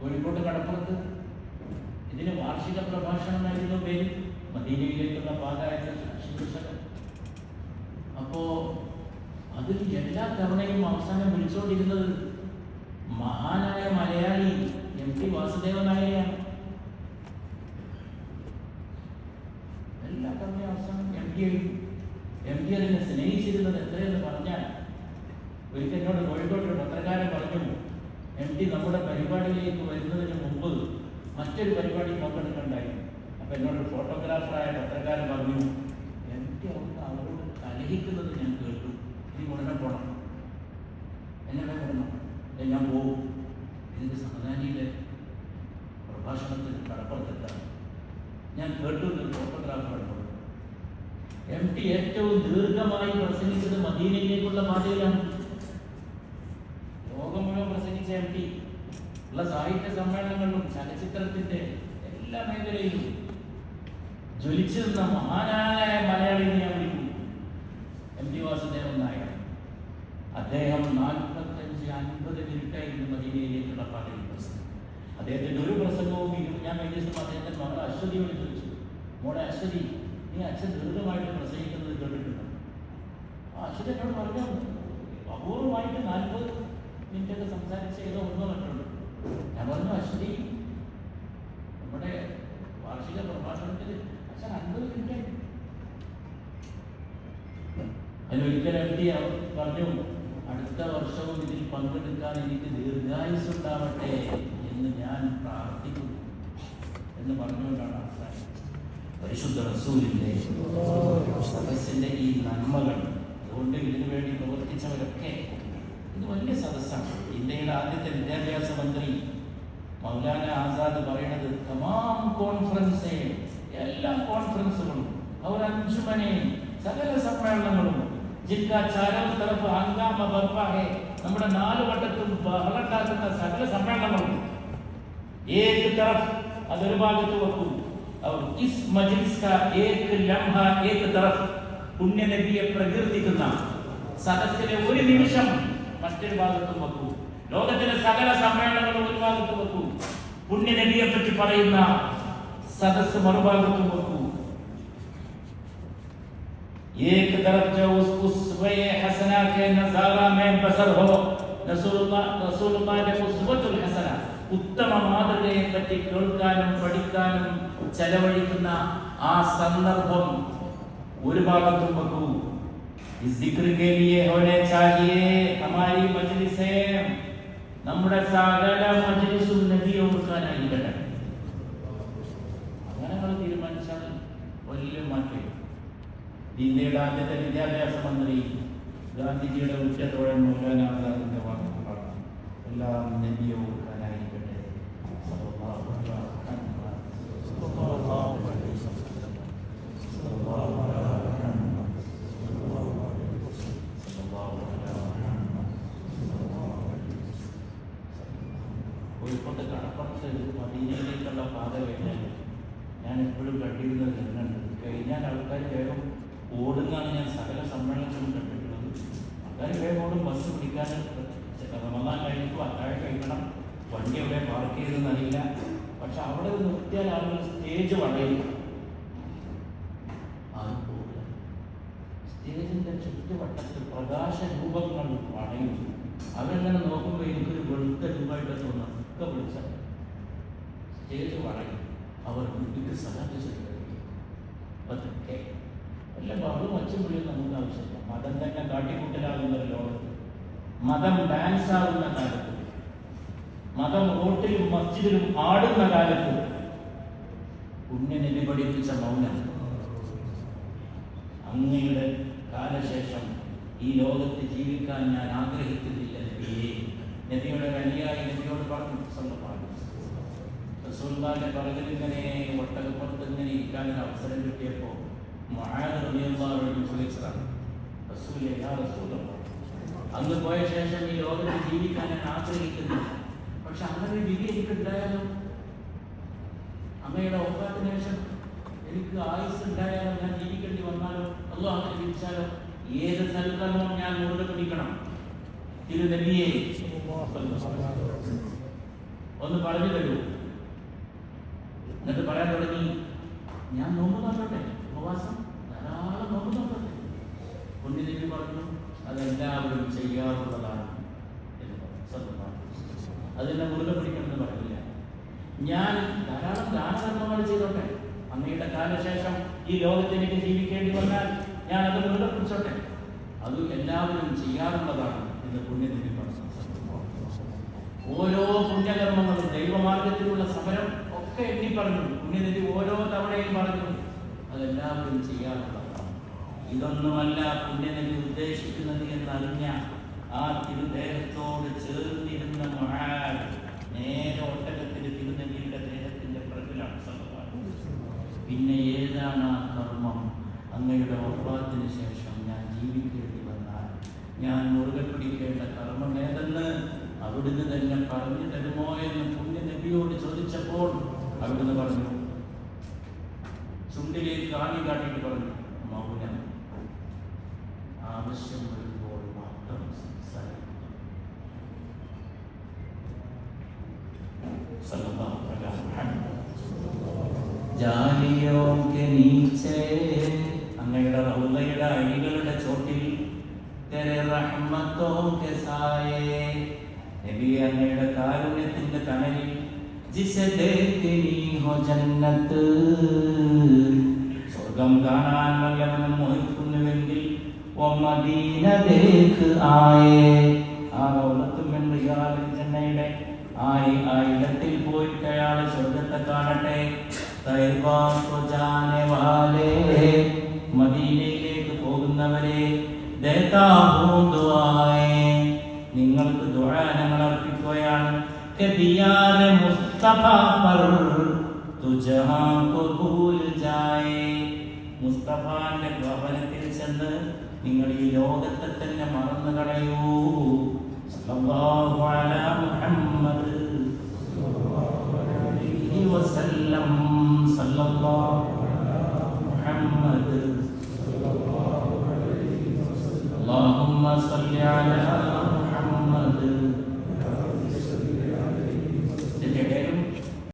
കോഴിക്കോട് കടപ്പുറത്ത്. ഇതിന് വാർഷിക പ്രഭാഷണം നൽകുന്ന പേര് മദീനയിലേക്കുള്ള പാതായ ശിവശകൻ അപ്പോ അതിൽ എല്ലാ തവണയും അവസാനം വിളിച്ചുകൊണ്ടിരുന്നത് മഹാനായ മലയാളി എം ടി വാസുദേവ നായരെയാണ്. എല്ലാ തവണയും അവസാനം എം ടി എം ടി അതിനെ സ്നേഹിച്ചിരുന്നത് എത്രയെന്ന് പറഞ്ഞാൽ ഒരിക്കൽ എന്നോട് കോഴിക്കോട്ട് പത്രക്കാരൻ പറഞ്ഞു എം ടി നമ്മുടെ പരിപാടിയിലേക്ക് വരുന്നതിന് മുമ്പ് മറ്റൊരു പരിപാടി പങ്കെടുക്കണ്ടായി അപ്പൊ എന്നോട് ഫോട്ടോഗ്രാഫറായ പത്രക്കാരൻ പറഞ്ഞു എം ടി അവിടുന്ന് അവരോട് കലഹിക്കുന്നത് ഞാൻ കേട്ടു. ഇനി ഉടനെ പോണം. എന്നെ "ഏ, ഞാൻ പോകും ഇതിന്റെ സമാധാനിയിലെ പ്രഭാഷണത്തിൽ കടപ്പുറത്തെത്താണ് ഞാൻ കേട്ടു എന്നൊരു ഫോട്ടോഗ്രാഫറാണ് എം ടി ഏറ്റവും ദീർഘമായി പ്രസംഗിച്ചത് മദീനയിലേക്കുള്ള പാതയിലാണ് ലോകം മുഴുവൻ പ്രസംഗിച്ച എം ടി. ഉള്ള സാഹിത്യ സമ്മേളനങ്ങളിലും ചലച്ചിത്രത്തിന്റെ എല്ലാ മേഖലയിലും ജ്വലിച്ചു നിന്ന മഹാനായ മലയാളി ഞാൻ വിളിക്കുന്നു. M T Vasudevan Nair. അദ്ദേഹം നാൽപ്പത്തഞ്ച് അൻപത് മിനിറ്റായിരുന്നു മദീനയിലേക്കുള്ള പാതയിൽ പ്രസംഗം. അദ്ദേഹത്തിന്റെ ഒരു പ്രസംഗവും ഞാൻ ദിവസം അദ്ദേഹത്തിന്റെ മകൾ അശ്വതിയോട് ചോദിച്ചു മോളെ അശ്വതി നീ അച്ഛൻ ദീർഘമായിട്ട് പ്രസംഗിക്കുന്നത് കേട്ടിട്ടുണ്ട്? ആ അശ്വതി എന്നോട് പറഞ്ഞു അപൂർവമായിട്ട് നാൽപ്പത് മിനിറ്റൊക്കെ സംസാരിച്ച് ഏതോ ഒന്നോ മറ്റുള്ളൂ ഞാൻ പറഞ്ഞു അശ്വതി നമ്മുടെ വാർഷിക പ്രഭാഷണത്തിൽ അച്ഛൻ അൻപത് മിനിറ്റ് അതിനൊരിക്കൽ എം ടി പറഞ്ഞു അടുത്ത വർഷവും ഇതിൽ പങ്കെടുക്കാൻ എനിക്ക് ദീർഘായുസ് ഉണ്ടാവട്ടെ എന്ന് ഞാൻ പ്രാർത്ഥിക്കുന്നു. എന്ന് പറഞ്ഞുകൊണ്ടാണ് പരിശുദ്ധ റസൂലിന്റെ സദസ്സിന്റെ ഈ നന്മകൾ. അതുകൊണ്ട് ഇതിനു വേണ്ടി പ്രവർത്തിച്ചവരൊക്കെ ഇത് വലിയ സദസ്സാണ് ഇന്ത്യയുടെ ആദ്യത്തെ വിദ്യാഭ്യാസ മന്ത്രി മൗലാന ആസാദ് പറയുന്നത് തമാം കോൺഫറൻസേ എല്ലാ കോൺഫറൻസുകളും അവർ അഞ്ചുമനെ സകല സമ്മേളനങ്ങളും ജില്ല ചാരോ തരഫ് ഹംഗാമ ബർപ്പാഹെ നമ്മുടെ നാല് വട്ടത്തും ബഹളുണ്ടാക്കുന്ന സകല സമ്മേളനങ്ങളും ഏത് തരഫ് അതൊരു ഭാഗത്ത് വെക്കും और इस मजलिस का एक लम्हा एक तरफ പുണ്യ നബിയെ പ്രകീർത്തിക്കുന്ന സദസ്സിലെ ഒരു നിമിഷം മറ്റൊരു ഭാഗത്തും വെക്കൂ ലോകത്തിലെ സകല സമ്മേളനങ്ങളും ഒരു ഭാഗത്ത് വെക്കൂ പുണ്യ നബിയെ പറ്റി പറയുന്ന സദസ്സ് മറുഭാഗത്തും വെക്കൂ एक तरफ जो उस उसवे हसना के नजारा में बसर हो रसूलुल्लाह റസൂലുള്ളാഹിന്റെ ഉസ്വത്തുൽ ഹസന ഉത്തമ മാതൃകയെ പറ്റി കേൾക്കാനും പഠിക്കാനും ചെലവഴിക്കുന്ന ആ സന്ദർഭം ഒരു ഭാഗത്തും വെക്കൂ इस जिक्र के लिए होने चाहिए हमारी मजलिसें നമ്മുടെ സകല മജ്ലിസും നബി ഓർക്കാനായിരിക്കട്ടെ അങ്ങനെ നമ്മൾ തീരുമാനിച്ചാൽ വലിയ മാറ്റം ഇന്ത്യയുടെ ആദ്യത്തെ വിദ്യാഭ്യാസ മന്ത്രി ഗാന്ധിജിയുടെ ഉച്ചത്തോഴൻ മൗലാന ആസാദിന്റെ വാക്കുകളാണ് എല്ലാം നബി മദീനയിലേക്കുള്ള പാത കഴിഞ്ഞാൽ ഞാൻ എപ്പോഴും കണ്ടിരുന്നത് ജനങ്ങളുണ്ട് കഴിഞ്ഞാൽ ആൾക്കാർ വേഗം ഓടുന്നാണ് ഞാൻ സകല സമ്മേളനത്തിലും കണ്ടിട്ടുള്ളത്. ആൾക്കാർ വേഗം ഓടും ബസ് പിടിക്കാൻ റമദാൻ കഴിഞ്ഞപ്പോൾ അത്താഴം കഴിക്കണം വണ്ടി എവിടെ പാർക്ക് ചെയ്തെന്നറിയില്ല പക്ഷെ അവിടെ നിർത്തിയാൽ ആളുകൾ സ്റ്റേജ് വളയും സ്റ്റേജിന്റെ ചുറ്റുവട്ടത്തിൽ പ്രകാശ രൂപങ്ങൾ വളയും അവരെങ്ങനെ നോക്കുമ്പോൾ എനിക്കൊരു വെളുത്ത രൂപമായിട്ട് തോന്നാം ഒക്കെ വിളിച്ച. സ്റ്റേജ് അവർ വീട്ടിൽ സഹായം ചെയ്തു പതുക്കെ വല്ല ബഹളും ഒച്ചും വിളിയും നമുക്ക് ആവശ്യമില്ല. മതം തന്നെ കാട്ടിക്കൂട്ടലാകുന്ന ഒരു ലോകത്ത് മതം ഡാൻസ് ആകുന്ന കാലത്ത് മതം റോട്ടിലും മസ്ജിദിലും ആടുന്ന കാലത്ത് പുണ്യനബി പഠിപ്പിച്ച മൗനം. അങ്ങയുടെ കാലശേഷം ഈ ലോകത്ത് ജീവിക്കാൻ ഞാൻ ആഗ്രഹിക്കുന്നില്ല നബിയെ. നബിയുടെ അനുയായി നബിയോട് പറഞ്ഞു സ്വന്തം റസൂൽദാന്റെ പറകിൽ ഇങ്ങനെ ഒട്ടകപ്പുറത്ത് ഇങ്ങനെ ഇരിക്കാനൊരു അവസരം കിട്ടിയപ്പോൾ മുആദ് റസൂൽ എല്ലാ റസൂലും അന്ന് പോയ ശേഷം ഈ ലോകത്ത് ജീവിക്കാൻ ഞാൻ ആഗ്രഹിക്കുന്നില്ല പക്ഷെ അങ്ങനെ വിധി എനിക്കുണ്ടായാലോ അമ്മയുടെ ഒപ്പാത്തിന് ശേഷം എനിക്ക് ആയുസ് ഉണ്ടായാലോ ഞാൻ ജീവിക്കേണ്ടി വന്നാലോ അല്ലോ അങ്ങനെ ജീവിച്ചാലോ ഏത് സൽക്കർമ്മവും ഞാൻ മുറുകെ പിടിക്കണം. ഇത് തന്നെയേ ഒന്ന് പറഞ്ഞു തരൂ. എന്നിട്ട് പറയാൻ തുടങ്ങി ഞാൻ നോമ്പ് നോക്കട്ടെ ഉപവാസം? ധാരാളം നോമ്പ് നോക്കട്ടെ. പുണ്യദേവി പറഞ്ഞു അതെല്ലാവരും ചെയ്യാറുള്ളതാണ്. എന്ന് പറഞ്ഞു. അതിനെ മുറുകെ പിടിക്കണമെന്ന് ഞാൻ ധാരാളം ദാനധർമ്മങ്ങൾ ചെയ്തോട്ടെ. അങ്ങയുടെ കാലശേഷം ഈ ലോകത്ത് എനിക്ക് ജീവിക്കേണ്ടി വന്നാൽ ഞാൻ അത് മുറുകെ പിടിച്ചോട്ടെ. അത് എല്ലാവരും ചെയ്യാറുള്ളതാണ് എന്ന് പുണ്യദേവി പറഞ്ഞു. ഓരോ പുണ്യകർമ്മങ്ങളും ദൈവമാർഗത്തിലുള്ള സമരം ഒക്കെ എണ്ണി പറഞ്ഞു പുണ്യനിധി ഓരോ തവണയും പറഞ്ഞു അതെല്ലാവരും ചെയ്യാറുള്ളതാണ് ഇതൊന്നുമല്ല പുണ്യനിധി ഉദ്ദേശിക്കുന്നത് എന്നറിഞ്ഞ ആ തിരുദേഹത്തോട് ചേർന്നിരുന്ന മഹാൻ നേരെ ഒട്ടകത്തിൽ തിരുനെല്ലിയുടെ ദേഹത്തിന്റെ പ്രകലാണ് സംഭവം. പിന്നെ ഏതാണ് ആ കർമ്മം? അങ്ങയുടെ ഓർവാത്തിന് ശേഷം ഞാൻ ജീവിക്കേണ്ടി വന്നാൽ ഞാൻ മുറുകെ പിടിക്കേണ്ട കർമ്മം ഏതെന്ന് അവിടുന്ന് തന്നെ പറഞ്ഞു തരുമോ എന്ന് പുണ്യ നബിയോട് ചോദിച്ചപ്പോൾ അവിടുന്ന് പറഞ്ഞു. ചുണ്ടിലേക്ക് കാണി കാട്ടിയിട്ട് പറഞ്ഞു മൗനം. ആവശ്യം വരുമ്പോൾ മാത്രം സംസാരിക്കുക സല്ലല്ലാഹു അലൈഹി വസല്ലം. ജാലിയോ കെ നീച്ചേ. അങ്ങയുടെ റൗളയുടെ അഴികളുടെ ചോട്ടിൽ അങ്ങയുടെ കാരുണ്യത്തിന്റെ തണലിൽ ജിസെ ദേഖിനി ഹോ ജന്നത്ത് സ്വർഗം കാണാൻ വല്ലവനും മോഹിക്കുന്നുവെങ്കിൽ ദേഖ് ആയേ ആ റൗളത്തും റിയാലിൻ ജന്നയുടെ ആയി ആ ഇടത്തിൽ പോയിട്ട് അയാൾ സ്വർഗത്തെ കാണട്ടെ മദീനയിലേക്ക് പോകുന്നവരെ ദേതാ ഹൂ ദുആയേ मुस्तफा पर തുജഹാ ഖബൂൽ ജായേ മുസ്തഫാന്റെ ഭവനത്തിൽ ചെന്ന് നിങ്ങൾ ഈ ലോകത്തെ തന്നെ മറന്നു കളയൂ സല്ലല്ലാഹു അലാ മുഹമ്മദ് അലൈഹി വസല്ലം സല്ലല്ലാഹു അലാ മുഹമ്മദ് اللهم صل على